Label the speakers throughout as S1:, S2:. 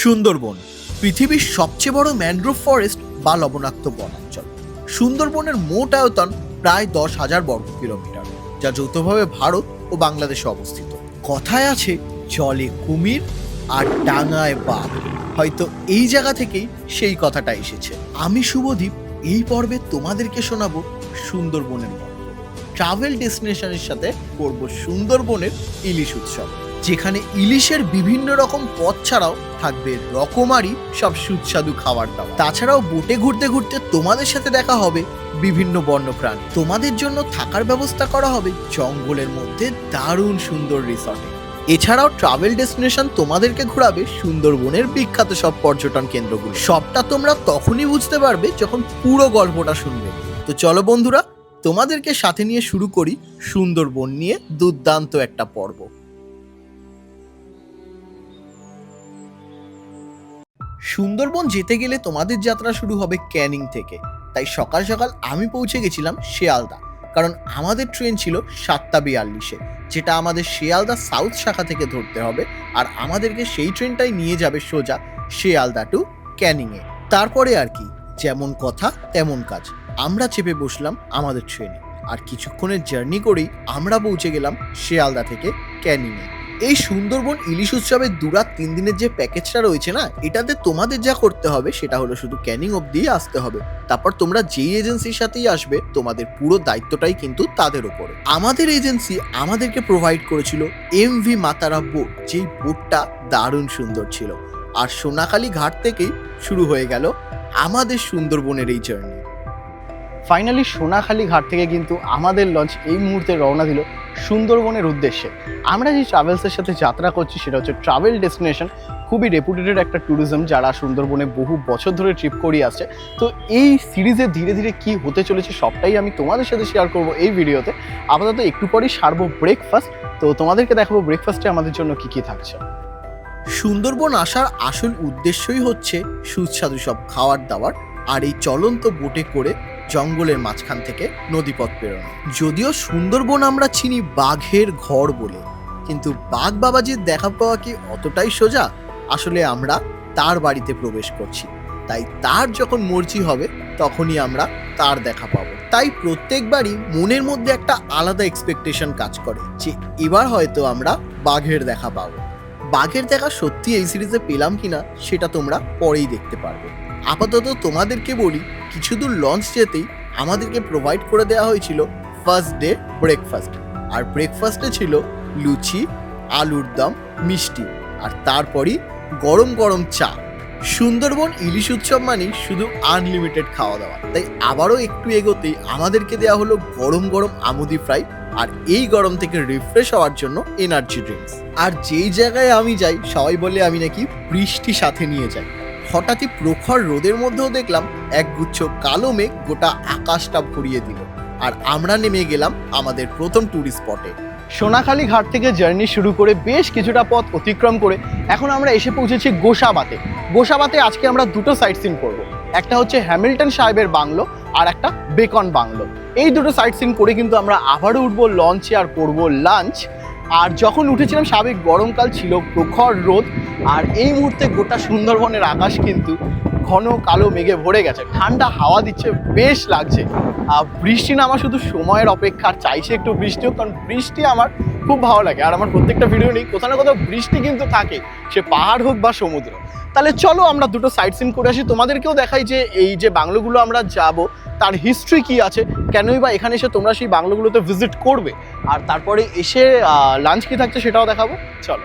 S1: সুন্দরবন, পৃথিবীর সবচেয়ে বড় ম্যানগ্রোভ ফরেস্ট বা লবণাক্ত বনাঞ্চল সুন্দরবনের মোট আয়তন প্রায় দশ হাজার বর্গ কিলোমিটার, যা যৌথভাবে ভারত ও বাংলাদেশে অবস্থিত। কথায় আছে, জলে কুমির আর ডাঙায় বাঘ। হয়তো এই জায়গা থেকেই সেই কথাটা এসেছে। আমি শুভদীপ, এই পর্বে তোমাদেরকে শোনাবো সুন্দরবনের গল্প। ট্রাভেল ডেস্টিনেশনের সাথে করব সুন্দরবনের ইলিশ উৎসব। যেখানে ইলিশের বিভিন্ন রকম পথ ছাড়াও থাকবে রকমারি, সব সুস্বাদু খাবার দাবার। তাছাড়াও বোটে ঘুরতে ঘুরতে তোমাদের সাথে দেখা হবে বিভিন্ন বন্যপ্রাণী। তোমাদের জন্য থাকার ব্যবস্থা করা হবে জঙ্গলের মধ্যে দারুণ সুন্দর রিসর্টে। এছাড়াও ট্রাভেল ডেস্টিনেশন তোমাদেরকে ঘোরাবে সুন্দরবনের বিখ্যাত সব পর্যটন কেন্দ্রগুলো। সবটা তোমরা তখনই বুঝতে পারবে যখন পুরো গল্পটা শুনবে। তো চলো বন্ধুরা, তোমাদেরকে সাথে নিয়ে শুরু করি সুন্দরবন নিয়ে দুর্দান্ত একটা পর্ব। সুন্দরবন যেতে গেলে তোমাদের যাত্রা শুরু হবে ক্যানিং থেকে। তাই সকাল সকাল আমি পৌঁছে গেছিলাম শিয়ালদা, কারণ আমাদের ট্রেন ছিল সাতটা বিয়াল্লিশে, যেটা আমাদের শিয়ালদা সাউথ শাখা থেকে ধরতে হবে, আর আমাদেরকে সেই ট্রেনটাই নিয়ে যাবে সোজা শিয়ালদা টু ক্যানিংয়ে। তারপরে আর কি, যেমন কথা তেমন কাজ। আমরা চেপে বসলাম আমাদের ট্রেনে, আর কিছুক্ষণের জার্নি করেই আমরা পৌঁছে গেলাম শিয়ালদা থেকে ক্যানিংয়ে। এই সুন্দরবন ইলিশ উৎসবের দুরাত তিন দিনের যে প্যাকেজটা রয়েছে না, এটাতে তোমাদের যা করতে হবে সেটা হলো শুধু ক্যানিং অব্দি আসতে হবে। তারপর তোমরা যেই এজেন্সির সাথেই আসবে, তোমাদের পুরো দায়িত্বটাই কিন্তু তাদের উপরে। আমাদের এজেন্সি আমাদেরকে প্রোভাইড করেছিল এম ভি মাতারা বোট যেই বোটটা দারুণ সুন্দর ছিল। আর সোনাখালী ঘাট থেকেই শুরু হয়ে গেল আমাদের সুন্দরবনের এই জার্নি
S2: ফাইনালি সোনাখালী ঘাট থেকে কিন্তু আমাদের লঞ্চ এই মুহূর্তে রওনা দিল সুন্দরবনের উদ্দেশ্যে। আমরা যে ট্রাভেলসের সাথে যাত্রা করছি সেটা হচ্ছে ট্রাভেল ডেস্টিনেশন খুবই রেপুটেটেড একটা ট্যুরিজম যারা সুন্দরবনে বহু বছর ধরে ট্রিপ করিয়ে আসছে। তো এই সিরিজে ধীরে ধীরে কি হতে চলেছে সবটাই আমি তোমাদের সাথে শেয়ার করব এই ভিডিওতে আপাতত একটু পরেই সারবো ব্রেকফাস্ট তো তোমাদেরকে দেখাবো ব্রেকফাস্টে আমাদের জন্য কি কি থাকছে।
S1: সুন্দরবন আসার আসল উদ্দেশ্যই হচ্ছে সুস্বাদু সব খাওয়ার দাওয়ার আর এই চলন্ত বোটে করে জঙ্গলের মাঝখান থেকে নদীপথ পেরোনো যদিও সুন্দরবন আমরা চিনি বাঘের ঘর বলে, কিন্তু বাঘ বাবাজির দেখা পাওয়া কি অতটাই সোজা? আসলে আমরা তার বাড়িতে প্রবেশ করছি। তাই তার যখন মর্জি হবে, তখনই আমরা তার দেখা পাবো। তাই প্রত্যেকবারই মনের মধ্যে একটা আলাদা এক্সপেকটেশন কাজ করে যে এবার হয়তো আমরা বাঘের দেখা পাবো। বাঘের দেখা সত্যি এই সিরিজে পেলাম কিনা, সেটা তোমরা পরেই দেখতে পারবে। আপাতত তোমাদেরকে বলি, কিছু দূর লঞ্চ যেতেই আমাদেরকে প্রোভাইড করে দেওয়া হয়েছিল ফার্স্ট ডে ব্রেকফাস্ট আর ব্রেকফাস্টে ছিল লুচি, আলুর দম, মিষ্টি। আর তারপরই গরম গরম চা। সুন্দরবন ইলিশ উৎসব মানেই শুধু আনলিমিটেড খাওয়া দাওয়া। তাই আবারও একটু এগোতেই আমাদেরকে দেওয়া হলো গরম গরম আমুদি ফ্রাই আর এই গরম থেকে রিফ্রেশ হওয়ার জন্য এনার্জি ড্রিঙ্কস আর যেই জায়গায় আমি যাই, সবাই বলে আমি নাকি বৃষ্টি সাথে নিয়ে যাই। হঠাৎই প্রখর রোদের মধ্যেও দেখলাম একগুচ্ছ কালো মেঘ গোটা আকাশটা ভরিয়ে দিল। আর আমরা নেমে গেলাম আমাদের প্রথম ট্যুরিস্ট স্পটে
S2: সোনাখালী ঘাট থেকে জার্নি শুরু করে বেশ কিছুটা পথ অতিক্রম করে এখন আমরা এসে পৌঁছেছি গোসাবাতে। গোসাবাতে আজকে আমরা দুটো সাইট সিন করব। একটা হচ্ছে হ্যামিল্টন সাহেবের বাংলো আর একটা বেকন বাংলো। এই দুটো সাইট সিন করে কিন্তু আমরা আবারও উঠবো লঞ্চে আর করব লাঞ্চ আর যখন উঠেছিলাম সাবেক গরমকাল ছিল, প্রখর রোদ, আর এই মুহূর্তে গোটা সুন্দরবনের আকাশ কিন্তু ঘন কালো মেঘে ভরে গেছে। ঠান্ডা হাওয়া দিচ্ছে, বেশ লাগছে। আর বৃষ্টি নামা শুধু সময়ের অপেক্ষা চাইছে একটু বৃষ্টি হোক, কারণ বৃষ্টি আমার খুব ভালো লাগে। আর আমার প্রত্যেকটা ভিডিও নেই, কোথাও না কোথাও বৃষ্টি কিন্তু থাকে। সে পাহাড় হোক বা সমুদ্র। তাহলে চলো আমরা দুটো সাইট সিন করে আসি। তোমাদেরকেও দেখাই যে এই যে বাংলোগুলো আমরা যাব, তার হিস্ট্রি কি আছে? কেনই বা এখানে এসে তোমরা সেই বাংলোগুলোতে ভিজিট করবে? আর তারপরে এসে লাঞ্চ কি থাকছে সেটাও দেখাবো। চলো।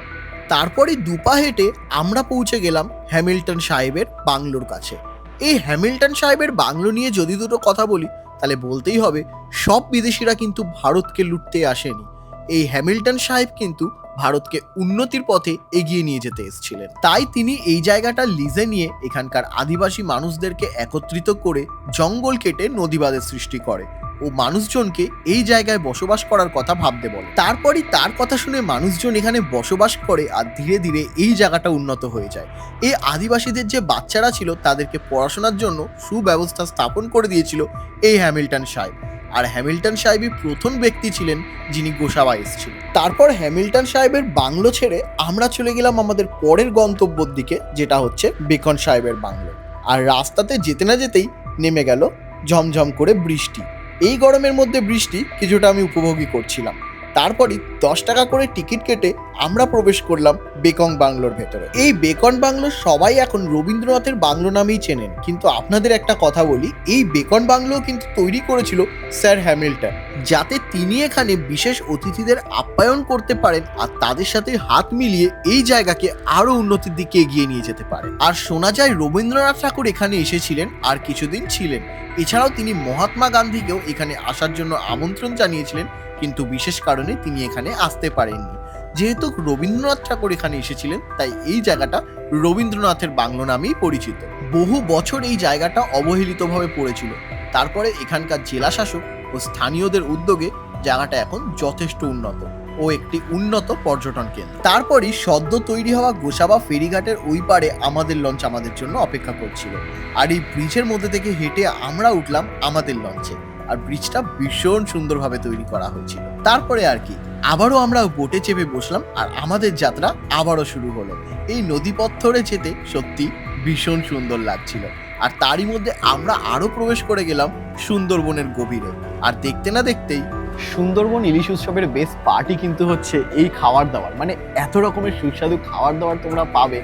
S1: তারপরে দুপা হেঁটে আমরা পৌঁছে গেলাম হ্যামিল্টন সাহেবের বাংলোর কাছে। এই হ্যামিল্টন সাহেবের বাংলো নিয়ে যদি দুটো কথা বলি, তাহলে বলতেই হবে সব বিদেশিরা কিন্তু ভারতকে লুটতে আসেনি। এই হ্যামিল্টন সাহেব কিন্তু ভারতকে উন্নতির পথে এগিয়ে নিয়ে যেতে এসেছিলেন। তাই তিনি এই জায়গাটা লিজে নিয়ে এখানকার আদিবাসী মানুষদেরকে একত্রিত করে জঙ্গল কেটে নদীবাদের সৃষ্টি করে ও মানুষজনকে এই জায়গায় বসবাস করার কথা ভাবতে বলে। তারপরই তার কথা শুনে মানুষজন এখানে বসবাস করে আর ধীরে ধীরে এই জায়গাটা উন্নত হয়ে যায়। এই আদিবাসীদের যে বাচ্চারা ছিল তাদেরকে পড়াশোনার জন্য সুব্যবস্থা স্থাপন করে দিয়েছিল এই হ্যামিল্টন সাহেব। আর হ্যামিল্টন সাহেবই প্রথম ব্যক্তি ছিলেন যিনি গোসাবা এসেছিলেন তারপর হ্যামিল্টন সাহেবের বাংলো ছেড়ে আমরা চলে গেলাম আমাদের পরের গন্তব্যর দিকে, যেটা হচ্ছে বেকন সাহেবের বাংলো। আর রাস্তাতে যেতে না যেতেই নেমে গেল ঝমঝম করে বৃষ্টি। এই গরমের মধ্যে বৃষ্টি কিছুটা আমি উপভোগই করছিলাম। তারপরই দশ টাকা করে টিকিট কেটে আমরা প্রবেশ করলাম বেকং বাংলোর ভেতরে। এই বেকন বাংলো সবাই এখন রবীন্দ্রনাথের বাংলো নামেই চেনেন। কিন্তু আপনাদের একটা কথা বলি, এই বেকন বাংলো কিন্তু তৈরি করেছিল স্যার হ্যামিল্টন, যাতে তিনি এখানে বিশেষ অতিথিদের আপ্যায়ন করতে পারেন আর তাদের সাথে হাত মিলিয়ে এই জায়গাকে আরও উন্নতির দিকে এগিয়ে নিয়ে যেতে পারেন আর শোনা যায় রবীন্দ্রনাথ ঠাকুর এখানে এসেছিলেন আর কিছুদিন ছিলেন। এছাড়াও তিনি মহাত্মা গান্ধীকেও এখানে আসার জন্য আমন্ত্রণ জানিয়েছিলেন কিন্তু বিশেষ কারণে তিনি এখানে আসতে পারেননি। যেহেতু রবীন্দ্রনাথ ঠাকুর এখানে এসেছিলেন, তাই এই জায়গাটা রবীন্দ্রনাথের বাংলো নামেই পরিচিত। বহু বছর এই জায়গাটা অবহেলিতভাবে পড়েছিল। তারপরে এখানকার জেলা শাসক ও স্থানীয়দের উদ্যোগে জায়গাটা এখন যথেষ্ট উন্নত ও একটি উন্নত পর্যটন কেন্দ্র। তারপরই সদ্য তৈরি হওয়া গোসাবা ফেরিঘাটের ওই পারে আমাদের লঞ্চ আমাদের জন্য অপেক্ষা করছিল। আর এই ব্রিজের মধ্যে থেকে হেঁটে আমরা উঠলাম আমাদের লঞ্চে। আর ব্রিজটা ভীষণ সুন্দরভাবে তৈরি করা হয়েছিল। তারপরে আর কি, আবারও আমরা বোটে চেপে বসলাম আর আমাদের যাত্রা আবারও শুরু হলো। এই নদীপথ ধরে যেতে সত্যি ভীষণ সুন্দর লাগছিল। আর তারই মধ্যে আমরা আরও প্রবেশ করে গেলাম সুন্দরবনের গভীরে। আর দেখতে না দেখতেই
S2: সুন্দরবন ইলিশ উৎসবের বেস্ট পার্টি কিন্তু হচ্ছে এই খাবার দাবার মানে এত রকমের সুস্বাদু খাবার দাবার তোমরা পাবে।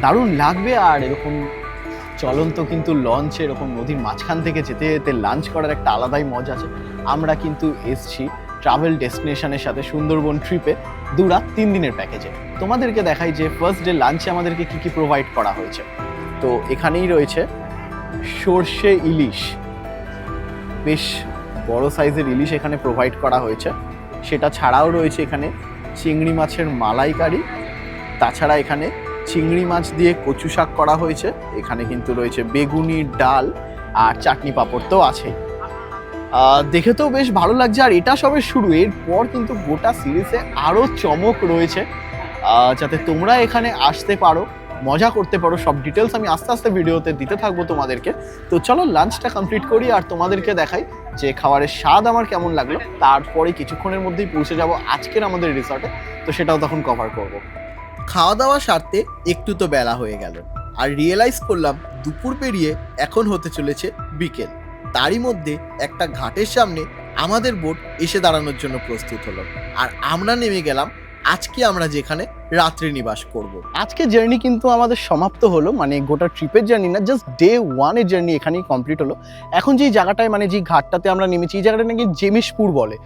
S2: দারুণ লাগবে আর এরকম চলন্ত কিন্তু লঞ্চে এরকম নদীর মাঝখান থেকে যেতে যেতে লাঞ্চ করার একটা আলাদাই মজা আছে। আমরা কিন্তু এসছি ট্রাভেল ডেস্টিনেশনের সাথে সুন্দরবন ট্রিপে দু রাত, তিন দিনের প্যাকেজে তোমাদেরকে দেখাই যে ফার্স্ট ডে লাঞ্চে আমাদেরকে কি কি প্রোভাইড করা হয়েছে। তো এখানেই রয়েছে সর্ষে ইলিশ। বেশ বড় সাইজের ইলিশ এখানে প্রোভাইড করা হয়েছে। সেটা ছাড়াও রয়েছে এখানে চিংড়ি মাছের মালাইকারি। তাছাড়া এখানে চিংড়ি মাছ দিয়ে কচু শাক করা হয়েছে। এখানে কিন্তু রয়েছে বেগুনি, ডাল আর চাটনি পাঁপড় তো আছেই। দেখে তো বেশ ভালো লাগছে। আর এটা সবে শুরু। এরপর কিন্তু গোটা সিরিজে আরও চমক রয়েছে। যাতে তোমরা এখানে আসতে পারো, মজা করতে পারো। সব ডিটেলস আমি আস্তে আস্তে ভিডিওতে দিতে থাকব তোমাদেরকে। তো চলো লাঞ্চটা কমপ্লিট করি আর তোমাদেরকে দেখাই যে খাবারের স্বাদ আমার কেমন লাগল। তারপরে কিছুক্ষণের মধ্যেই পৌঁছে যাব আজকের আমাদের রিসর্টে তো সেটাও তখন কভার করব।
S1: খাওয়া দাওয়া সারতে একটু তো বেলা হয়ে গেল। আর রিয়েলাইজ করলাম দুপুর পেরিয়ে এখন হতে চলেছে বিকেল। তারই মধ্যে একটা ঘাটের সামনে আমাদের বোট এসে দাঁড়ানোর জন্য প্রস্তুত হলো। আর আমরা নেমে গেলাম আজকে আমরা যেখানে রাত্রি নিবাস করব।
S2: আজকে জার্নি কিন্তু আমাদের সমাপ্ত হলো মানে গোটা ট্রিপের জার্নি না জাস্ট ডে ওয়ানের জার্নি এখানেই কমপ্লিট হলো। এখন যেই জায়গাটায় মানে যে ঘাটটাতে আমরা নেমেছি, এই জায়গাটা নাকি জেমিশপুর বলে।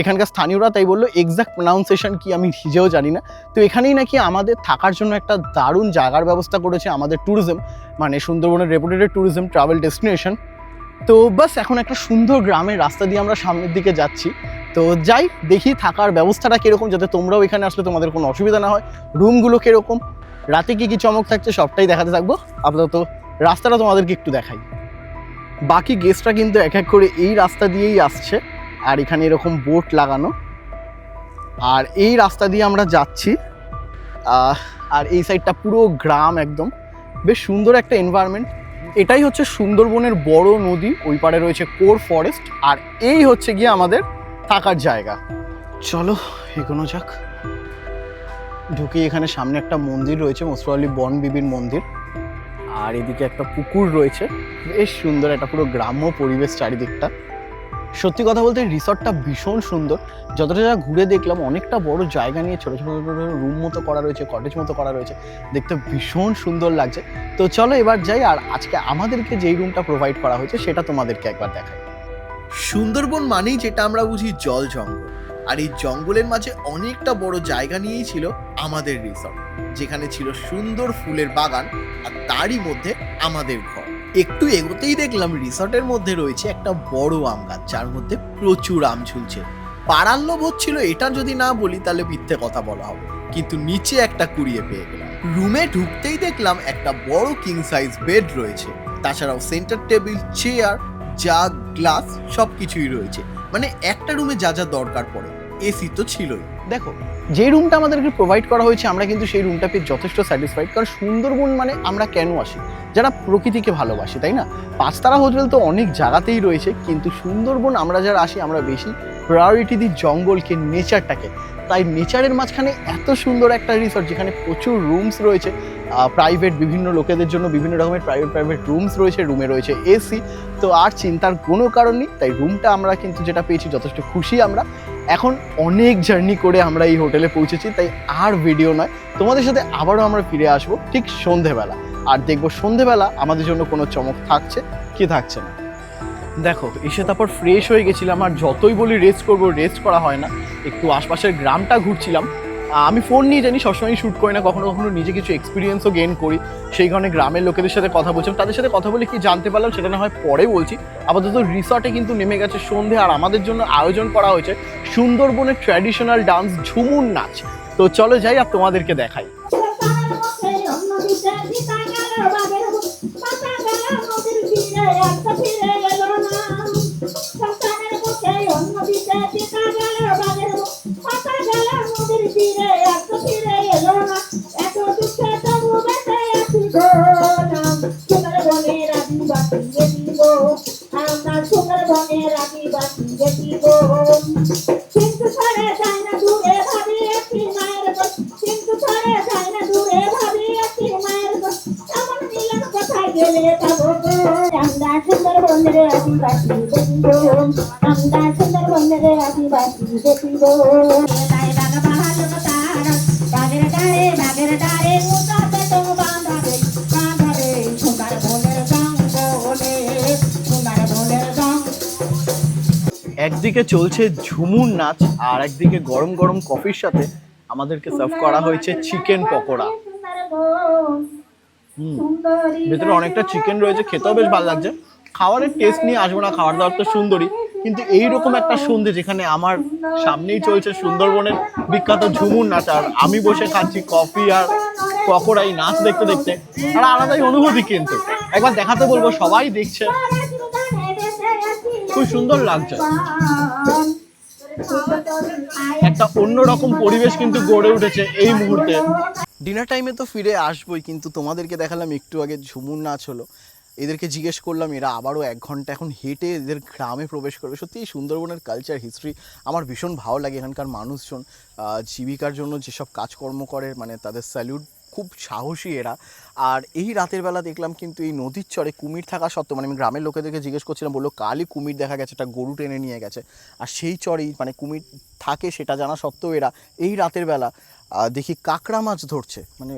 S2: এখানকার স্থানীয়রা তাই বলল এক্সাক্ট প্রনাউন্সিয়েশন কি আমি নিজেও জানি না। তো এখানেই নাকি আমাদের থাকার জন্য একটা দারুণ জায়গার ব্যবস্থা করেছে আমাদের ট্যুরিজম মানে সুন্দরবনের রেপুটেড ট্যুরিজম ট্রাভেল ডেস্টিনেশন তো বাস, এখন একটা সুন্দর গ্রামের রাস্তা দিয়ে আমরা সামনের দিকে যাচ্ছি। তো যাই, দেখি থাকার ব্যবস্থাটা কীরকম, যাতে তোমরাও এখানে আসলে তোমাদের কোনো অসুবিধা না হয়। রুমগুলো কীরকম, রাতে কি কি চমক থাকছে সবটাই দেখাতে থাকব। আপাতত রাস্তাটা তোমাদেরকে একটু দেখাই। বাকি গেস্টরা কিন্তু এক এক করে এই রাস্তা দিয়েই আসছে, আর এখানে এরকম বোট লাগানো। আর এই রাস্তা দিয়ে আমরা যাচ্ছি। আর এই সাইডটা পুরো গ্রাম একদম। বেশ সুন্দর একটা এনভায়রনমেন্ট এটাই হচ্ছে সুন্দরবনের বড় নদী, ওই পারে রয়েছে কোর ফরেস্ট আর এই হচ্ছে গিয়ে আমাদের থাকার জায়গা। চলো এগোনো যাক। ঢুকে এখানে সামনে একটা মন্দির রয়েছে মসরু বন বিবির মন্দির। আর এদিকে একটা পুকুর রয়েছে বেশ সুন্দর একটা পুরো গ্রাম্য পরিবেশ চারিদিকটা। সত্যি কথা বলতে রিসর্টটা ভীষণ সুন্দর। যতটা যা ঘুরে দেখলাম অনেকটা বড় জায়গা নিয়ে ছোটো ছোটো ছোটো রুম মতো করা রয়েছে কটেজ মতো করা রয়েছে। দেখতে ভীষণ সুন্দর লাগছে। তো চলো এবার যাই আর আজকে আমাদেরকে যেই রুমটা প্রোভাইড করা হয়েছে সেটা তোমাদেরকে একবার দেখাই।
S1: সুন্দরবন মানেই যেটা আমরা বুঝি জল জঙ্গল। আর এই জঙ্গলের মাঝে অনেকটা বড় জায়গা নিয়েই ছিল আমাদের রিসর্ট যেখানে ছিল সুন্দর ফুলের বাগান আর তারই মধ্যে আমাদের ঘর। একটু এগোতেই দেখলাম রিসর্টের মধ্যে রয়েছে একটা বড় আম গাছ, যার মধ্যে প্রচুর আম ঝুলছে। পাড়ার লোভ হচ্ছিল এটা যদি না বলি তাহলে মিথ্যে কথা বলা হবে। কিন্তু নিচে একটা কুড়িয়ে পেয়ে গেলাম। রুমে ঢুকতেই দেখলাম একটা বড় কিং সাইজ বেড রয়েছে। তাছাড়াও centre table chair jug, glass সব কিছুই রয়েছে। মানে একটা রুমে যা যা দরকার পড়ে, এসি তো ছিলই।
S2: দেখো, যে রুমটা আমাদেরকে প্রোভাইড করা হয়েছে, আমরা কিন্তু সেই রুমটা পেয়ে যথেষ্ট স্যাটিসফাইড কারণ সুন্দরবন মানে আমরা কেন আসি? যারা প্রকৃতিকে ভালোবাসি, তাই না? পাঁচতারা হোটেল তো অনেক জায়গাতেই রয়েছে, কিন্তু সুন্দরবন আমরা যারা আসি, আমরা বেশি প্রায়োরিটি দিই জঙ্গলকে নেচারটাকে তাই নেচারের মাঝখানে এত সুন্দর একটা রিসর্ট যেখানে প্রচুর রুমস রয়েছে প্রাইভেট বিভিন্ন লোকেদের জন্য বিভিন্ন রকমের প্রাইভেট প্রাইভেট রুমস রয়েছে রুমে রয়েছে এসি তো আর চিন্তার কোনো কারণ নেই, তাই রুমটা আমরা কিন্তু যেটা পেয়েছি যথেষ্ট খুশি আমরা। এখন অনেক জার্নি করে আমরা এই হোটেলে পৌঁছেছি, তাই আর ভিডিও নয়, তোমাদের সাথে আবারও আমরা ফিরে আসব ঠিক সন্ধেবেলা। আর দেখব সন্ধেবেলা আমাদের জন্য কোনো চমক থাকছে কি থাকছে না। দেখো, এসে তারপর ফ্রেশ হয়ে গেছিলাম আর যতই বলি রেস্ট করব রেস্ট করা হয় না। একটু আশপাশের গ্রামটা ঘুরছিলাম। আমি ফোন নিয়ে জানি সবসময় শ্যুট করি না, কখনো কখনো নিজে কিছু এক্সপিরিয়েন্সও গেইন করি। সেই কারণে গ্রামের লোকেদের সাথে কথা বলছিলাম। তাদের সাথে কথা বলে কি জানতে পারলাম, সেটা না হয় পরে বলছি। আপাতত রিসর্টে কিন্তু নেমে গেছে সন্ধে আর আমাদের জন্য আয়োজন করা হয়েছে সুন্দরবনের ট্র্যাডিশনাল ডান্স ঝুমুর নাচ। তো চলো যাই আর তোমাদেরকে দেখাই। একদিকে চলছে ঝুমুর নাচ আর একদিকে গরম গরম কফির সাথে আমাদেরকে সার্ভ করা হয়েছে চিকেন পকোড়া। হুম, ভেতরে অনেকটা চিকেন রয়েছে, খেতেও বেশ ভালো লাগছে। খাবারের টেস্ট নিয়ে আসব না, খাবার দাবার তো সুন্দরই, কিন্তু এইরকম একটা সন্ধে যেখানে আমার সামনেই চলছে সুন্দরবনের বিখ্যাত ঝুমুর নাচ, আর আমি বসে খাচ্ছি কফি আর পকোড়া এই নাচ দেখতে দেখতে, আর আলাদাই অনুভূতি কিন্তু। একবার দেখাতে বলব, সবাই দেখছে। খুব সুন্দর লাগছে। একটা অন্যরকম পরিবেশ কিন্তু গড়ে উঠেছে এই মুহূর্তে। ডিনার টাইমে তো ফিরে আসবোই, কিন্তু তোমাদেরকে দেখালাম একটু আগে ঝুমুর নাচ হলো। এদেরকে জিজ্ঞেস করলাম, এরা আবারও এক ঘণ্টা এখন হেঁটে এদের গ্রামে প্রবেশ করবে। সত্যি সুন্দরবনের কালচার হিস্ট্রি আমার ভীষণ ভালো লাগে এখানকার মানুষজন জীবিকার জন্য যেসব কাজকর্ম করে মানে তাদের স্যালিউট খুব সাহসী এরা। আর এই রাতের বেলা দেখলাম কিন্তু এই নদীর চরে কুমির থাকা সত্ত্বেও মানে আমি গ্রামের লোকেদেরকে জিজ্ঞেস করছিলাম, বলল, কালই কুমির দেখা গেছে, একটা গরু টেনে নিয়ে গেছে। আর সেই চরেই মানে কুমির থাকে সেটা জানা সত্ত্বেও এরা এই রাতের বেলা দেখি কাঁকড়া মাছ ধরছে মানে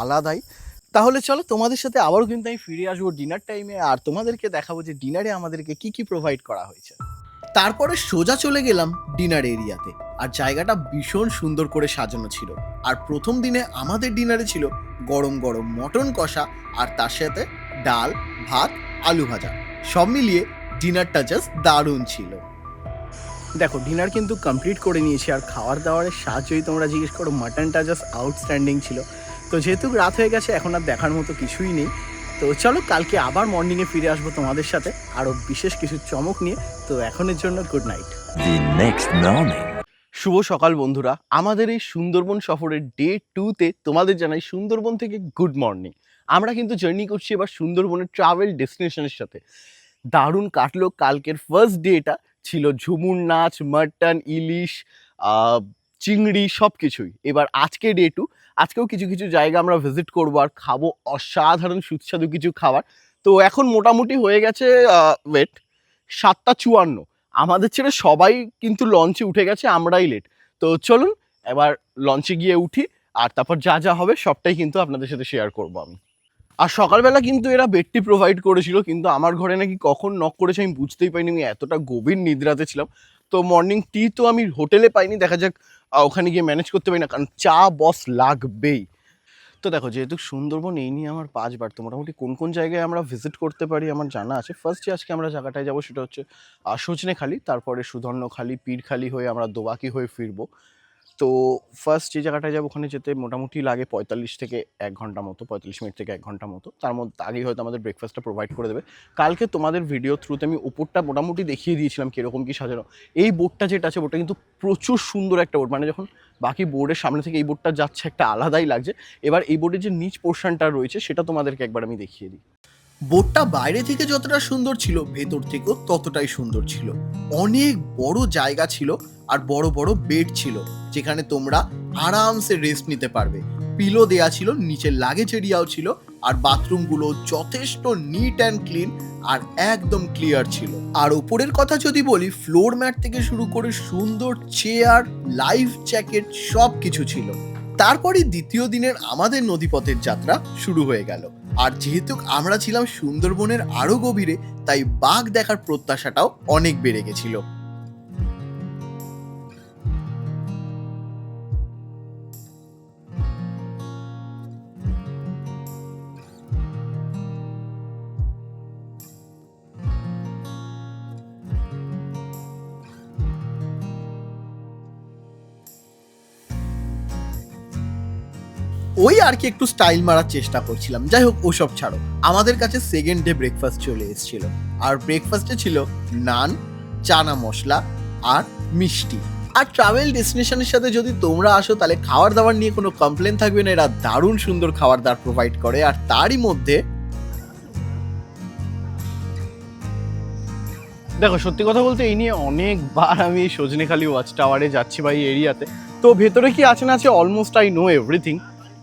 S2: আলাদাই। তাহলে চলো, তোমাদের সাথে আবারও কিন্তু আমি ফিরে আসব ডিনার টাইমে, আর তোমাদেরকে দেখাবো যে ডিনারে আমাদেরকে কি কি প্রোভাইড করা হয়েছে।
S1: তারপরে সোজা চলে গেলাম ডিনার এরিয়াতে। আর জায়গাটা ভীষণ সুন্দর করে সাজানো ছিল। আর প্রথম দিনে আমাদের ডিনারে ছিল গরম গরম মটন কষা আর তার সাথে ডাল, ভাত, আলু ভাজা। সব মিলিয়ে ডিনারটা জাস্ট দারুণ ছিল।
S2: দেখো, ডিনার কিন্তু কমপ্লিট করে নিয়েছি। আর খাওয়ার দাওয়ারের যদি তোমরা জিজ্ঞেস করো, মাটনটা জাস্ট আউটস্ট্যান্ডিং ছিল। তো যেহেতু রাত হয়ে গেছে, এখন আর দেখার মতো কিছুই নেই। তো চলো কালকে আবার মর্নিংয়ে ফিরে আসব তোমাদের সাথে। আরও বিশেষ কিছু চমক নিয়ে। তো এখনের জন্য good night
S3: The next morning.
S2: শুভ সকাল বন্ধুরা। আমাদের এই সুন্দরবন সফরের ডে টুতে তোমাদের জানাই সুন্দরবন থেকে গুড মর্নিং আমরা কিন্তু জার্নি করছি এবার সুন্দরবনের ট্রাভেল ডেস্টিনেশনের সাথে। দারুণ কাটলো কালকের ফার্স্ট ডেটা ছিল ঝুমুর নাচ মাটন ইলিশ চিংড়ি সব কিছুই এবার আজকে ডে টু আজকেও কিছু কিছু জায়গা আমরা ভিজিট করব আর খাব অসাধারণ সুস্বাদু কিছু খাবার। তো এখন মোটামুটি হয়ে গেছে ওয়েট সাতটা চুয়ান্ন। আমাদের ছেড়ে সবাই কিন্তু লঞ্চে উঠে গেছে, আমরাই লেট তো চলুন, এবার লঞ্চে গিয়ে উঠি আর তারপর যা যা হবে সবটাই কিন্তু আপনাদের সাথে শেয়ার করব আমি। আর সকালবেলা কিন্তু এরা বেডটি প্রোভাইড করেছিল, কিন্তু আমার ঘরে নাকি কখন নক করেছে আমি বুঝতেই পাইনি আমি এতটা গভীর নিদ্রাতে ছিলাম। তো মর্নিং টি তো আমি হোটেলে পাইনি, দেখা যাক ওখানে গিয়ে ম্যানেজ করতে পারি না, কারণ চা বস লাগবেই। তো দেখো, যেহেতু সুন্দরবন এই নিয়ে আমার পাঁচবার, তো মোটামুটি কোন কোন জায়গায় আমরা ভিজিট করতে পারি আমার জানা আছে। ফার্স্ট যে আজকে আমরা জায়গাটায় যাব সেটা হচ্ছে সজনে সজনেখালি, তারপরে সুধর্ণখালি, পীরখালি হয়ে আমরা দোবাকি হয়ে ফিরবো। তো ফার্স্ট যে জায়গাটায় যাব ওখানে যেতে মোটামুটি লাগে পঁয়তাল্লিশ থেকে এক ঘণ্টা মতো, পঁয়তাল্লিশ মিনিট থেকে এক ঘণ্টা মতো। তার মধ্যে আগেই হয়তো আমাদের ব্রেকফাস্টটা প্রোভাইড করে দেবে। কালকে তোমাদের ভিডিও থ্রুতে আমি উপরটা মোটামুটি দেখিয়ে দিয়েছিলাম কীরকম কী সাজানো। এই বোটটা যেটা আছে বোটটা কিন্তু প্রচুর সুন্দর একটা বোর্ড মানে যখন বাকি বোর্ডের সামনে থেকে এই বোর্ডটা যাচ্ছে, একটা আলাদাই লাগছে। এবার এই বোর্ডের যে নিচ পোর্শনটা রয়েছে, সেটা তোমাদেরকে একবার আমি দেখিয়ে দিই।
S1: বোটটা বাইরে থেকে যতটা সুন্দর ছিল, ভেতর থেকেও ততটাই সুন্দর ছিল। অনেক বড় জায়গা ছিল আর বড় বড় বেড ছিল, যেখানে তোমরা আরামসে রেস্ট নিতে পারবে। পিলো দেয়া ছিল, নিচে লাগেজ এরিয়াও ছিল আর বাথরুমগুলো যথেষ্ট নিট অ্যান্ড ক্লিন আর একদম ক্লিয়ার ছিল। আর ওপরের কথা যদি বলি ফ্লোর ম্যাট থেকে শুরু করে সুন্দর চেয়ার লাইফ জ্যাকেট সব কিছু ছিল। তারপরে দ্বিতীয় দিনের আমাদের নদীপথের যাত্রা শুরু হয়ে গেল। আর যেহেতু আমরা ছিলাম সুন্দরবনের আরও গভীরে তাই বাঘ দেখার প্রত্যাশাটাও অনেক বেড়ে গেছিল। ওই আর কি একটু স্টাইল মারার চেষ্টা করছিলাম। যাই হোক, ওসব ছাড়ো। আমাদের কাছে সেকেন্ড ডে ব্রেকফাস্ট চলে এসেছিল। আর ব্রেকফাস্টে ছিল নান, চানা মশলা আর মিষ্টি। আর ট্রাভেল ডেস্টিনেশনের সাথে যদি তোমরা আসো, তাহলে খাবার দাবার নিয়ে কোনো কমপ্লেন থাকবে না। এরা দারুণ সুন্দর খাবার দাবার প্রোভাইড করে। আর তারই মধ্যে
S2: দেখো, সত্যি কথা বলতে এই নিয়ে অনেকবার আমি সজনেখালি ওয়াচ টাওয়ারে যাচ্ছি বা এই এরিয়াতে তো। ভেতরে কি আছে না আছে অলমোস্ট আই নো এভরিথিং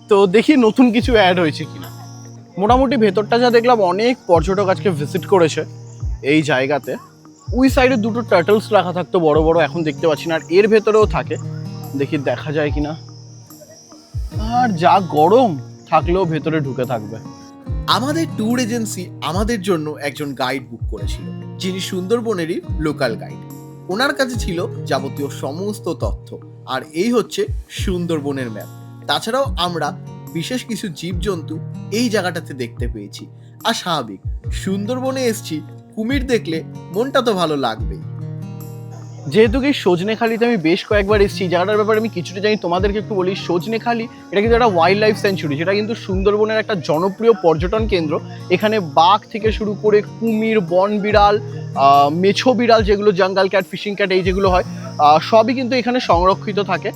S2: তো দেখি নতুন কিছু অ্যাড হয়েছে কিনা। মোটামুটি ভেতরটা যা দেখলাম, অনেক পর্যটক আজকে ভিজিট করেছে এই জায়গাতে। ওই সাইডে দুটো টার্টলস রাখা থাকতো, বড় বড়, এখন দেখতে পাচ্ছি না, আর এর ভেতরেও থাকে। দেখি দেখা যায় কিনা। আর যা গরম, থাকলেও ভেতরে ঢুকে থাকবে।
S1: আমাদের ট্যুর এজেন্সি আমাদের জন্য একজন গাইড বুক করেছিল, যিনি সুন্দরবনেরই লোকাল গাইড ওনার কাছে ছিল যাবতীয় সমস্ত তথ্য, আর এই হচ্ছে সুন্দরবনের ম্যাপ তাছাড়াও আমরা বিশেষ কিছু জীবজন্তু এই জায়গাটাতে দেখতে পেয়েছি। আর স্বাভাবিক, সুন্দরবনে এসছি, কুমির দেখলে মনটা তো ভালো লাগবেই।
S2: যেহেতু কি সজনেখালিতে আমি বেশ কয়েকবার এসেছি জায়গাটার ব্যাপারে আমি কিছুটা জানি, তোমাদেরকে একটু বলি, সজনেখালি এটা কিন্তু একটা ওয়াইল্ড লাইফ সেঞ্চুরি যেটা কিন্তু সুন্দরবনের একটা জনপ্রিয় পর্যটন কেন্দ্র। এখানে বাঘ থেকে শুরু করে কুমির, বন বিড়াল মেছো বিড়াল যেগুলো, জঙ্গল ক্যাট, ফিশিং ক্যাট, এই যেগুলো হয় সবই কিন্তু এখানে সংরক্ষিত থাকে।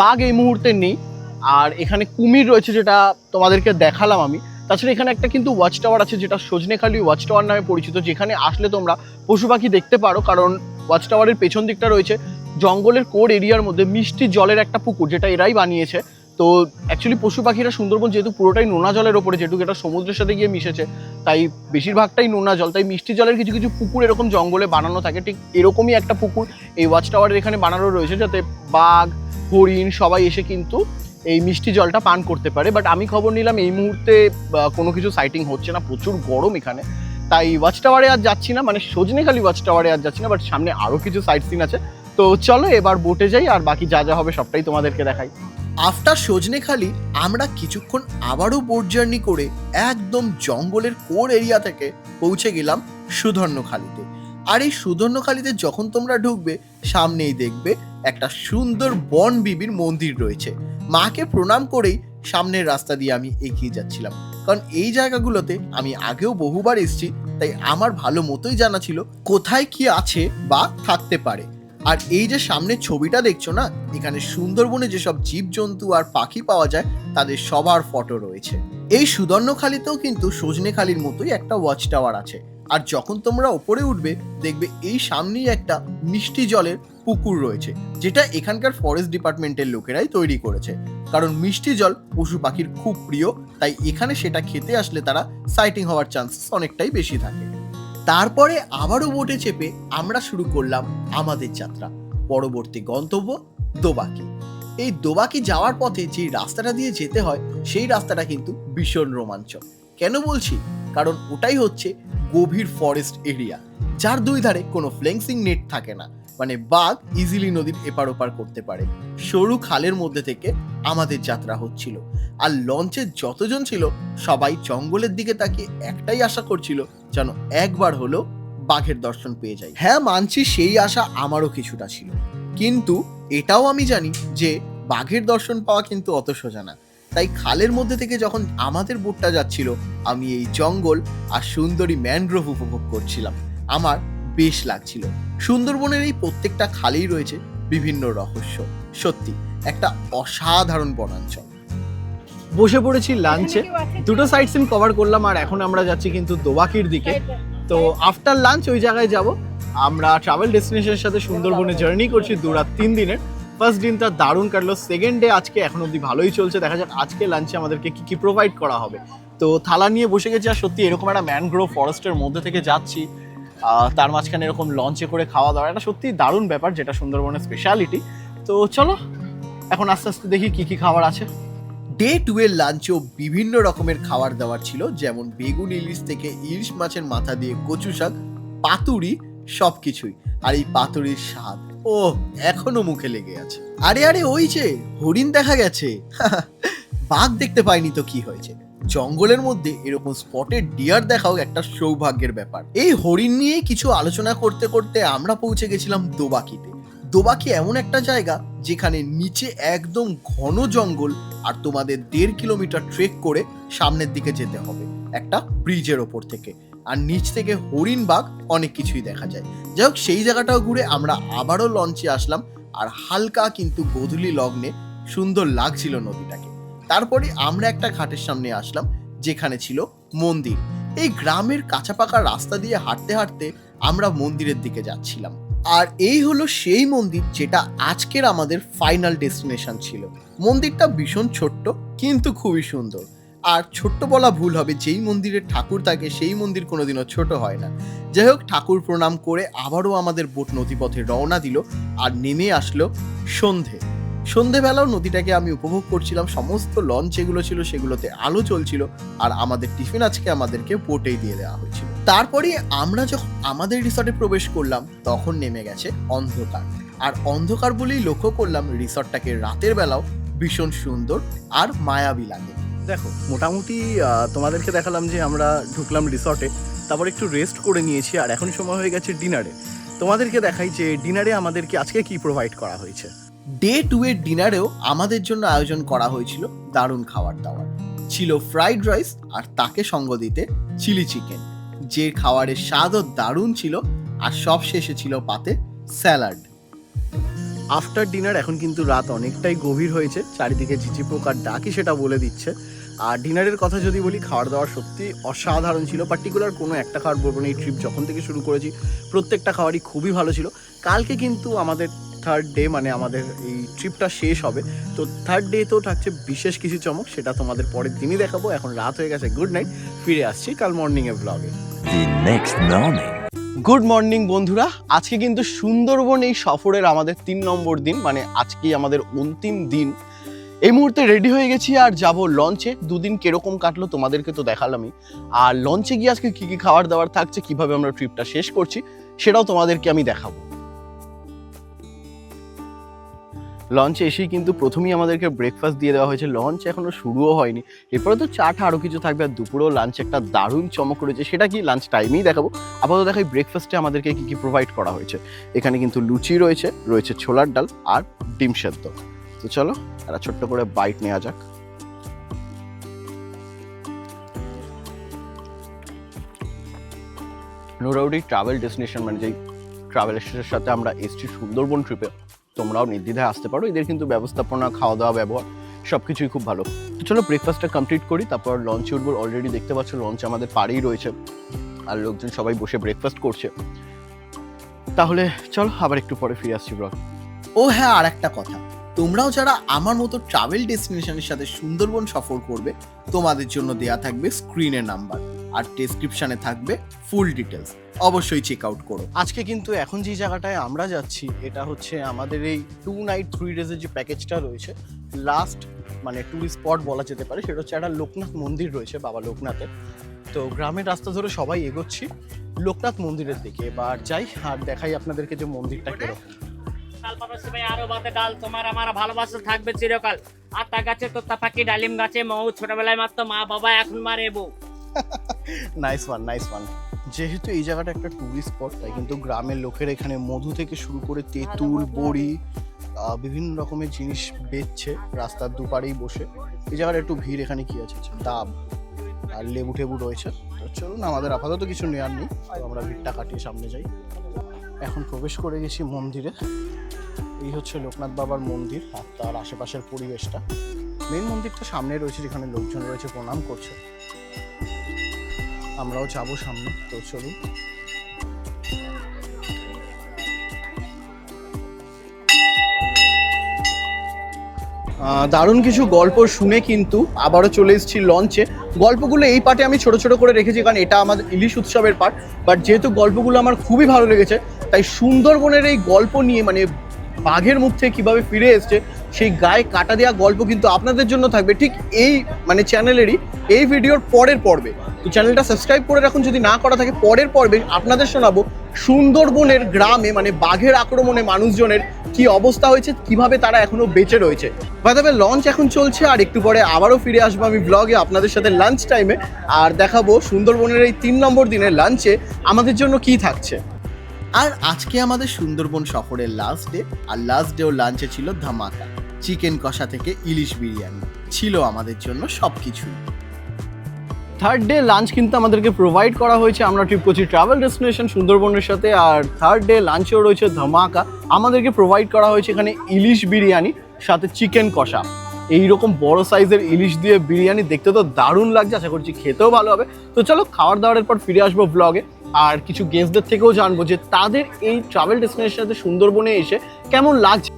S2: বাঘ এই মুহূর্তে নেই আর এখানে কুমির রয়েছে যেটা তোমাদেরকে দেখালাম আমি। তাছাড়া এখানে একটা কিন্তু ওয়াচ টাওয়ার আছে যেটা সজনেখালি ওয়াচ টাওয়ার নামে পরিচিত, যেখানে আসলে তোমরা পশু পাখি দেখতে পারো, কারণ ওয়াচ টাওয়ারের পেছন দিকটা রয়েছে জঙ্গলের কোর এরিয়ার মধ্যে মিষ্টি জলের একটা পুকুর, যেটা এরাই বানিয়েছে। তো অ্যাকচুয়ালি পশু পাখিরা সুন্দরবন যেহেতু পুরোটাই নোনা জলের ওপরে, যেহেতু এটা সমুদ্রের সাথে গিয়ে মিশেছে, তাই বেশিরভাগটাই নোনা জল। তাই মিষ্টি জলের কিছু কিছু পুকুর এরকম জঙ্গলে বানানো থাকে, ঠিক এরকমই একটা পুকুর এই ওয়াচ টাওয়ারের এখানে বানানো রয়েছে, যাতে বাঘ, হরিণ সবাই এসে কিন্তু এই মিষ্টি জলটা পান করতে পারে বাট আমি খবর নিলাম এই মুহূর্তে কোনো কিছু সাইটিং হচ্ছে না, প্রচুর গরম এখানে। তাই ওয়াচ টাওয়ারে আর যাচ্ছি না মানে সজনেখালি ওয়াচ টাওয়ারে আর যাচ্ছি না বাট সামনে আরও কিছু সাইট সিন আছে। তো চলো এবার বোটে যাই, আর বাকি যা যা হবে সবটাই তোমাদেরকে দেখাই।
S1: আফটার সজনেখালি, আমরা কিছুক্ষণ আবারও বোট জার্নি করে একদম জঙ্গলের কোর এরিয়া থেকে পৌঁছে গেলাম সুধর্ণখালিতে। আর এই সুধর্ণখালিতে যখন তোমরা ঢুকবে, সামনেই দেখবে একটা সুন্দর বন বিবির মন্দির রয়েছে। মাকে প্রণাম করেই সামনের রাস্তা দিয়ে আমি এগিয়ে যাচ্ছিলাম। কারণ এই জায়গাগুলোতে আমি আগেও বহুবার এসেছি, তাই আমার ভালো মতোই জানা ছিল কোথায় কি আছে বা থাকতে পারে। আর এই যে সামনে ছবিটা দেখছ না, এখানে সুন্দরবনে যেসব জীবজন্তু আর পাখি পাওয়া যায়, তাদের সবার ফটো রয়েছে। এই সুদর্ণখালিতেও কিন্তু সজনেখালির মতোই একটা ওয়াচ টাওয়ার আছে। আর যখন তোমরা ওপরে উঠবে, দেখবে এই সামনেই একটা মিষ্টি জলের পুকুর রয়েছে, যেটা এখানকার ফরেস্ট ডিপার্টমেন্টের লোকেরাই তৈরি করেছে। কারণ মিষ্টি জল পশু পাখির খুব প্রিয়, তাই এখানে সেটা খেতে আসলে তারা সাইটিং হওয়ার চান্সেস অনেকটাই বেশি থাকে। তারপরে আবারও বোটে চেপে আমরা শুরু করলাম আমাদের যাত্রা। পরবর্তী গন্তব্য দোবাকি। এই দোবাকি যাওয়ার পথে যে রাস্তাটা দিয়ে যেতে হয়, সেই রাস্তাটা কিন্তু ভীষণ রোমাঞ্চক। কেন বলছি? কারণ ওটাই হচ্ছে গভীর ফরেস্ট এরিয়া যার দুই ধারে কোনো ফ্লেন্সিং নেট থাকে না। মানে বাঘ ইজিলি নদীর এপার ওপার করতে পারে। সরু খালের মধ্যে থেকে আমাদের যাত্রা হচ্ছিল। আর লঞ্চের যতজন ছিল, সবাই জঙ্গলের দিকে তাকিয়ে একটাই আশা করছিল, যেন একবার হলো বাঘের দর্শন পেয়ে যাই। হ্যাঁ মানছি সেই আশা আমারও কিছুটা ছিল। কিন্তু এটাও আমি জানি যে বাঘের দর্শন পাওয়া কিন্তু অত সোজা না। তাই খালের মধ্যে থেকে যখন আমাদের বোটটা যাচ্ছিল আমি এই জঙ্গল আর সুন্দরী ম্যানগ্রোভ উপভোগ করছিলাম। আমার বেশ লাগছিল। সুন্দরবনের এই প্রত্যেকটা খালেই রয়েছে বিভিন্ন রহস্য। সত্যি একটা অসাধারণ বনাঞ্চল।
S2: বসে পড়েছি লাঞ্চে দুটো সাইড সিন কভার করলাম আর এখন আমরা যাচ্ছি কিন্তু দোবাকির দিকে। তো আফটার লাঞ্চ ওই জায়গায় যাব। আমরা ট্রাভেল ডেস্টিনেশনের সাথে সুন্দরবনে জার্নি করছি দু রাত তিন দিনের। ফার্স্ট দিনটা দারুণ কাটলো। সেকেন্ড ডে আজকে এখন অবধি ভালোই চলছে। দেখা যাক আজকে লাঞ্চে আমাদেরকে কি কি প্রোভাইড করা হবে। তো থালা নিয়ে বসে গেছি আর সত্যি এরকম একটা ম্যানগ্রোভ ফরেস্টের মধ্যে থেকে যাচ্ছি। তার মাঝখানে এরকম লঞ্চে করে খাওয়া দাওয়া। এটা সত্যি দারুণ ব্যাপার, যেটা সুন্দরবনের স্পেশালিটি তো চলো, এখন আস্তে আস্তে দেখি কি কি খাবার আছে।
S1: ডে টু এর লাঞ্চেও বিভিন্ন রকমের খাবার দাবার ছিল। যেমন বেগুন, ইলিশ থেকে ইলিশ মাছের মাথা দিয়ে কচু শাক, পাতুরি সবকিছুই। আর এই পাতুরির স্বাদ ও এখনও মুখে লেগে আছে। আরে আরে, ওই যে, হরিণ দেখা গেছে। বাঘ দেখতে পাইনি তো কি হয়েছে? জঙ্গলের মধ্যে এরকম স্পটেড ডিয়ার দেখাও একটা সৌভাগ্যের ব্যাপার। এই হরিণ নিয়ে কিছু আলোচনা করতে করতে আমরা পৌঁছে গেছিলাম দোবাকিতে। দোবাকি এমন একটা জায়গা যেখানে নিচে একদম ঘন জঙ্গল আর তোমাদের দেড় কিলোমিটার ট্রেক করে সামনের দিকে যেতে হবে। একটা ব্রিজের ওপর থেকে। আর নিচ থেকে হরিণ বাঘ অনেক কিছুই দেখা যায়। যাই হোক সেই জায়গাটাও ঘুরে আমরা আবারও লঞ্চে আসলাম আর হালকা কিন্তু গধূলি লগ্নে সুন্দর লাগছিল নদীটাকে। তারপরে আমরা একটা ঘাটের সামনে আসলাম, যেখানে ছিল মন্দির। এই গ্রামের কাঁচা পাকা রাস্তা দিয়ে হাঁটতে হাঁটতে আমরা মন্দিরের দিকে যাচ্ছিলাম। আর এই হলো সেই মন্দির যেটা আজকের আমাদের ফাইনাল ডেস্টিনেশন ছিল। মন্দিরটা ভীষণ ছোট্ট, কিন্তু খুবই সুন্দর। আর ছোট্ট বলা ভুল হবে, যেই মন্দিরে ঠাকুর থাকে, সেই মন্দির কোনোদিনও ছোট হয় না। যাই হোক, ঠাকুর প্রণাম করে আবারও আমাদের বোট নদীপথে রওনা দিল আর নেমে আসলো সন্ধে। সন্ধেবেলাও নদীটাকে আমি উপভোগ করছিলাম। সমস্ত লঞ্চ যেগুলো ছিল, সেগুলোতে আলো চলছিল আর আমাদের টিফিন আজকে আমাদেরকে বোটেই দিয়ে দেওয়া হয়েছিল। তারপরে আমরা যখন আমাদের রিসর্টে প্রবেশ করলাম, তখন নেমে গেছে অন্ধকার। আর অন্ধকার বলেই লক্ষ্য করলাম রিসর্টটাকে রাতের বেলাও ভীষণ সুন্দর আর মায়াবী লাগে।
S2: দেখো, মোটামুটি তোমাদেরকে দেখালাম যে আমরা ঢুকলাম রিসর্টে তারপর একটু রেস্ট করে নিয়েছি, আর এখন সময় হয়ে গেছে ডিনারে তোমাদেরকে দেখাই যে ডিনারে আমাদেরকে আজকে কি প্রোভাইড করা হয়েছে।
S1: ডে টু এর ডিনারেও আমাদের জন্য আয়োজন করা হয়েছিল দারুণ খাবার দাবার। ছিল ফ্রাইড রাইস আর তাকে সঙ্গ দিতে চিলি চিকেন যে খাবারের স্বাদও দারুণ ছিল, আর সব শেষে ছিল পাতে স্যালাড
S2: আফটার ডিনার এখন কিন্তু রাত অনেকটাই গভীর হয়েছে, চারিদিকে ঝিঝি পোকার ডাকি সেটা বলে দিচ্ছে। আর ডিনারের কথা যদি বলি, খাওয়ার দাওয়ার সত্যি অসাধারণ ছিল। পার্টিকুলার কোনো একটা খাবার বলব না, এই ট্রিপ যখন থেকে শুরু করেছি, প্রত্যেকটা খাবারই খুবই ভালো ছিল। কালকে কিন্তু আমাদের থার্ড ডে মানে আমাদের এই ট্রিপটা শেষ হবে। তো থার্ড ডে তো থাকছে বিশেষ কিছু চমক, সেটা তোমাদের পরের দিনই দেখাবো। এখন রাত হয়ে গেছে গুড নাইট ফিরে আসছি কাল মর্নিংয়ে ব্লগে
S3: The next.
S2: গুড মর্নিং বন্ধুরা। আজকে কিন্তু সুন্দরবন এই সফরের আমাদের তিন নম্বর দিন মানে আজকেই আমাদের অন্তিম দিন। এই মুহূর্তে রেডি হয়ে গেছি আর যাব লঞ্চে দুদিন কীরকম কাটলো তোমাদেরকে তো দেখালামই। আর লঞ্চে গিয়ে আজকে কী কী খাবার দাবার থাকছে, কীভাবে আমরা ট্রিপটা শেষ করছি, সেটাও তোমাদেরকে আমি দেখাবো। লঞ্চে এসেই কিন্তু প্রথমেই আমাদেরকে ব্রেকফাস্ট দিয়ে দেওয়া হয়েছে। লঞ্চ এখনও শুরুও হয়নি। এরপরে তো চাটা আরও কিছু থাকবে। আর দুপুরেও লাঞ্চ একটা দারুণ চমক রয়েছে। সেটা কি? লাঞ্চ টাইমেই দেখাবো। আপাতত দেখাই ব্রেকফাস্টে আমাদেরকে কী কী প্রোভাইড করা হয়েছে। এখানে কিন্তু লুচি রয়েছে রয়েছে ছোলার ডাল আর ডিম সেদ্ধ। তো চলো, একটা ছোট্ট করে বাইট নেওয়া যাক। নোরাউডি ট্রাভেল ডেস্টিনেশন মানে যেই ট্রাভেল এর সাথে আমরা এসছি সুন্দরবন ট্রিপে তোমরাও নির্দ্বিধায় আসতে পারো। এদের কিন্তু ব্যবস্থাপনা খাওয়া দাওয়া ব্যবহার সব কিছুই খুব ভালো। তো চলো ব্রেকফাস্টটা কমপ্লিট করি, তারপর লঞ্চে উঠবো। অলরেডি দেখতে পাচ্ছ লঞ্চ আমাদের পাড়েই রয়েছে আর লোকজন সবাই বসে ব্রেকফাস্ট করছে। তাহলে চলো আবার একটু পরে ফিরে আসছি ব্লগ
S1: ও হ্যাঁ আর একটা কথা। তোমরাও যারা আমার মতো ট্রাভেল ডেস্টিনেশনের সাথে সুন্দরবন সফর করবে, তোমাদের জন্য দেয়া থাকবে স্ক্রিনের নাম্বার আর ডেসক্রিপশনে থাকবে ফুল ডিটেলস অবশ্যই চেক আউট করো।
S2: আজকে কিন্তু এখন যে জায়গাটায় আমরা যাচ্ছি এটা হচ্ছে আমাদের এই টু নাইট থ্রি ডেজের যে প্যাকেজটা রয়েছে লাস্ট মানে টুরিস্ট স্পট বলা যেতে পারে সেটা হচ্ছে একটা লোকনাথ মন্দির রয়েছে বাবা লোকনাথের। তো গ্রামের রাস্তা ধরে সবাই এগোচ্ছি লোকনাথ মন্দিরের দিকে এবার যাই আর দেখাই আপনাদেরকে যে মন্দিরটা কীরকম।
S4: কাল পারসে ভাই আরও বাদে ডাল তোমার আমার ভালোবাসা থাকবে চিরকাল। আতা গাছে তোতা পাখি ডালিম গাছে মৌ ছোটবেলায় মাত্র মা বাবা এখন মারে বউ।
S2: নাইস ওয়ান নাইস ওয়ান যেহেতু এই জায়গাটা একটা টুরিস্ট স্পট তাই কিন্তু গ্রামের লোকের এখানে মধু থেকে শুরু করে তেঁতুল বড়ি বিভিন্ন রকমের জিনিস বেচছে রাস্তার দুপারেই বসে। এই জায়গাটা একটু ভিড় এখানে কি আছে? আচ্ছা, ডাব আর লেবু টেবু রয়েছে। তো চলুন আমাদের আপাতত কিছু নেওয়ার নেই। আমরা ভিড়টা কাটিয়ে সামনে যাই। এখন প্রবেশ করে গেছি মন্দিরে। এই হচ্ছে লোকনাথ বাবার মন্দির আর তার আশেপাশের পরিবেশটা। মেন মন্দিরটা সামনে রয়েছে যেখানে লোকজন রয়েছে প্রণাম করছে। আমরাও যাব সামনে, তো চলুন। দারুণ কিছু গল্প শুনে কিন্তু আবারও চলে এসেছি লঞ্চে। গল্পগুলো এই পার্টে আমি ছোট ছোট করে রেখেছি, কারণ এটা আমাদের ইলিশ উৎসবের পার্ট। বাট যেহেতু গল্পগুলো আমার খুবই ভালো লেগেছে, তাই সুন্দরবনের এই গল্প নিয়ে মানে বাঘের মুখ থেকে কীভাবে ফিরে এসছে সেই গায়ে কাটা দেওয়া গল্প কিন্তু আপনাদের জন্য থাকবে ঠিক এই মানে চ্যানেলেরই এই ভিডিওর পরের পর্বে। তো চ্যানেলটা সাবস্ক্রাইব করে রাখুন, যদি না করা থাকে পরের পর্বে আপনাদের শোনাবো সুন্দরবনের গ্রামে মানে বাঘের আক্রমণে মানুষজনের কি অবস্থা হয়েছে, কীভাবে তারা এখনও বেঁচে রয়েছে। তবে লঞ্চ এখন চলছে, আর একটু পরে আবারও ফিরে আসব আমি ব্লগে আপনাদের সাথে লাঞ্চ টাইমে আর দেখাবো সুন্দরবনের এই তিন নম্বর দিনের লাঞ্চে আমাদের জন্য কি থাকছে।
S1: আর আজকে আমাদের সুন্দরবন সফরের লাস্ট ডে আর লাস্ট ডে ও লাঞ্চে ছিল ধামাকা। চিকেন কষা থেকে ইলিশ বিরিয়ানি ছিল আমাদের জন্য সব কিছুই
S2: থার্ড ডে লাঞ্চ কিন্তু আমাদেরকে প্রোভাইড করা হয়েছে। আমরা ট্রিপ করছি ট্রাভেল ডেস্টিনেশন সুন্দরবনের সাথে আর থার্ড ডে লাঞ্চেও রয়েছে ধামাকা। আমাদেরকে প্রোভাইড করা হয়েছে এখানে ইলিশ বিরিয়ানি, সাথে চিকেন কষা। এইরকম বড় সাইজের ইলিশ দিয়ে বিরিয়ানি দেখতে তো দারুণ লাগছে, আশা করছি খেতেও ভালো হবে। তো চলো খাওয়ার দাওয়ারের পর ফিরে আসব ব্লগে আর কিছু গেস্টদের থেকেও জানব যে তাদের এই ট্রাভেল ডেস্টিনেশনের সাথে সুন্দরবনে এসে কেমন লাগছে।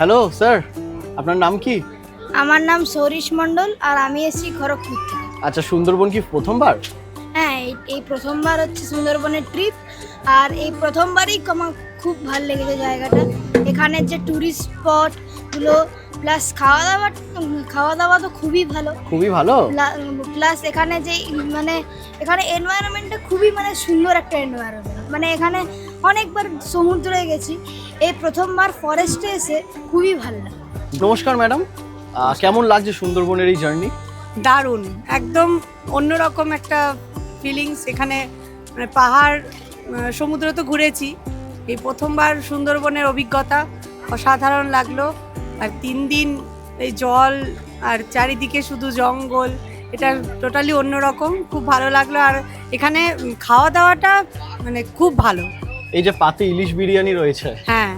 S2: হ্যালো স্যার আপনার নাম কি?
S5: আমার নাম সৌরিশ মণ্ডল আর আমি এসেছি খড়গপুর থেকে।
S2: আচ্ছা সুন্দরবন কি প্রথমবার?
S5: হ্যাঁ এই- প্রথমবার হচ্ছে সুন্দরবনের ট্রিপ আর এই প্রথমবারই আমার খুব ভালো লেগেছে জায়গাটা। এখানের যে ট্যুরিস্ট স্পটগুলো প্লাস খাওয়া দাওয়া খাওয়া দাওয়া তো খুবই ভালো।
S2: খুবই ভালো?
S5: প্লাস এখানে যে মানে এখানে এনভায়রনমেন্টটা খুবই মানে সুন্দর একটা এনভায়রনমেন্ট মানে এখানে অনেকবার সমুদ্রে গেছি। এই প্রথমবার ফরেস্টে এসে খুবই ভালো লাগে।
S2: নমস্কার ম্যাডাম কেমন লাগছে সুন্দরবনের এই জার্নি
S6: দারুণ। একদম অন্যরকম একটা ফিলিংস এখানে মানে পাহাড় সমুদ্র তো ঘুরেছি। এই প্রথমবার সুন্দরবনের অভিজ্ঞতা অসাধারণ লাগল। আর তিন দিন এই জল আর চারিদিকে শুধু জঙ্গল এটা টোটালি অন্যরকম। খুব ভালো লাগল। আর এখানে খাওয়া দাওয়াটা মানে খুব ভালো।
S2: এই যে পাতে ইলিশ বিরিয়ানি রয়েছে।
S6: হ্যাঁ।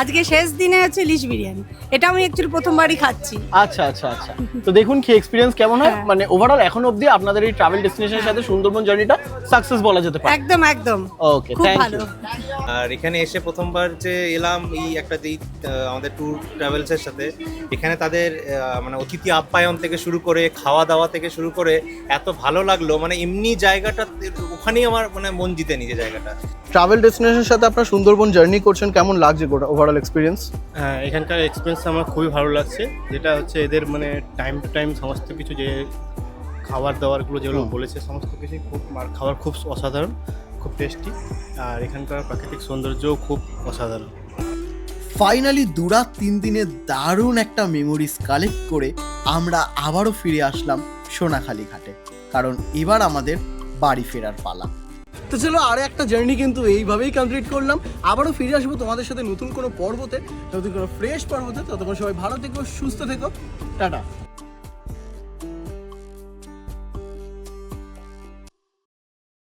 S6: আজকে শেষ দিনে হচ্ছে ইলিশ বিরিয়ানি। এটা আমি অ্যাকচুয়ালি প্রথমবারই খাচ্ছি।
S2: আচ্ছা আচ্ছা আচ্ছা। তো দেখুন কি এক্সপিরিয়েন্স কেমন হয়?
S6: হ্যাঁ।
S2: মানে ওভারঅল এখন অবধি আপনাদের এই ট্রাভেল ডেস্টিনেশনের সাথে সুন্দরবন জার্নিটা সাকসেস বলা যেতে পারে।
S6: একদম একদম।
S2: ওকে
S6: খুব
S2: থ্যাংক
S6: ভালো।
S2: ইউ
S7: আর এখানে এসে প্রথমবার যে এলাম এই একটা যেই আহ, আমাদের ট্যুর ট্রাভেলসের সাথে এখানে তাদের আহ, মানে অতিথি আপ্যায়ন থেকে শুরু করে খাওয়া দাওয়া থেকে শুরু করে এত ভালো লাগল। মানে এমনি জায়গাটা ওখানেই আমার মানে মন জিতে নিজে জায়গাটা।
S2: ট্রাভেল ডেস্টিনেশনের সাথে আপনারা সুন্দরবন জার্নি করছেন কেমন লাগছে ওভারঅল এক্সপিরিয়েন্স
S8: হ্যাঁ এখানকার এক্সপিরিয়েন্স আমার খুবই ভালো লাগছে। যেটা হচ্ছে এদের মানে টাইম টু টাইম সমস্ত কিছু যে খাবার দাবারগুলো যেগুলো বলেছে সমস্ত কিছুই খুব আর খাবার খুব অসাধারণ খুব টেস্টি আর এখানকার প্রাকৃতিক সৌন্দর্যও খুব অসাধারণ।
S1: ফাইনালি দুরাত তিন দিনে দারুণ একটা মেমোরিজ কালেক্ট করে আমরা আবারও ফিরে আসলাম সোনাখালি ঘাটে। কারণ এবার আমাদের বাড়ি ফেরার পালা।
S2: তো চলো আরও একটা জার্নি কিন্তু এইভাবেই কমপ্লিট করলাম। আবারও ফিরে আসব তোমাদের সাথে নতুন কোনো পর্বতে, নতুন কোনো ফ্রেশ পর্বতে। ততক্ষণ সবাই ভালো থেকো, সুস্থ থেকো। টাটা।